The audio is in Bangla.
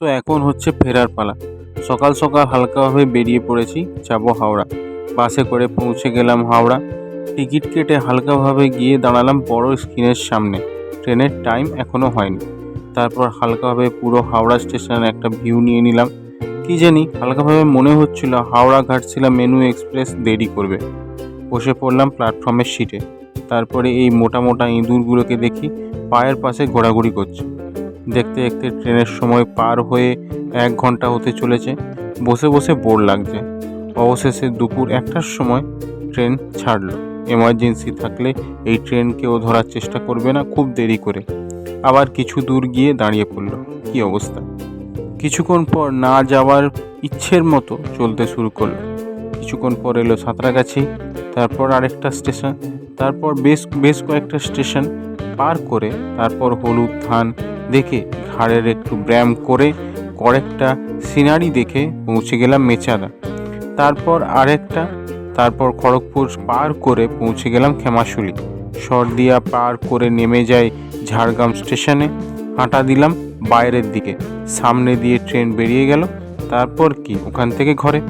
তো এখন হচ্ছে ফেরার পালা। সকাল সকাল হালকাভাবে বেরিয়ে পড়েছি, যাব হাওড়া। বাসে করে পৌঁছে গেলাম হাওড়া। টিকিট কেটে হালকাভাবে গিয়ে দাঁড়ালাম বড় স্ক্রিনের সামনে। ট্রেনের টাইম এখনও হয়নি। তারপর হালকাভাবে পুরো হাওড়া স্টেশনের একটা ভিউ নিয়ে নিলাম। কি জানি, হালকাভাবে মনে হচ্ছিল হাওড়া ঘাটশিলা মেনু এক্সপ্রেস দেরি করবে। বসে পড়লাম প্ল্যাটফর্মের সিটে। তারপরে এই মোটা মোটা ইঁদুরগুলোকে দেখি পায়ের পাশে ঘোরাঘুরি করছে। দেখতে দেখতে ট্রেনের সময় পার হয়ে এক ঘণ্টা হতে চলেছে। বসে বসে বোর লাগছে। অবশেষে দুপুর একটার সময় ট্রেন ছাড়লো। এমার্জেন্সি থাকলে এই ট্রেন কেউ ধরার চেষ্টা করবে না খুব দেরি করে। আবার কিছু দূর গিয়ে দাঁড়িয়ে পড়ল। কী অবস্থা? কিছুক্ষণ পর না যাওয়ার ইচ্ছের মতো চলতে শুরু করল। কিছুক্ষণ পর এলো সাঁতরাগাছি, তারপর আরেকটা স্টেশন, তারপর বেশ বেশ কয়েকটা স্টেশন পার করে তারপর হলুদ ধান দেখে ঘাড়ের একটু ব্যায়াম করে কয়েকটা সিনারি দেখে পৌঁছে গেলাম মেচারা তারপর আরেকটা, তারপর খড়গপুর পার করে পৌঁছে গেলাম খেমাশুলি সরদিয়া পার করে নেমে যাই ঝাড়গ্রাম স্টেশনে। হাঁটা দিলাম বাইরের দিকে। সামনে দিয়ে ট্রেন বেরিয়ে গেল। তারপর কি? ওখান থেকে ঘরে।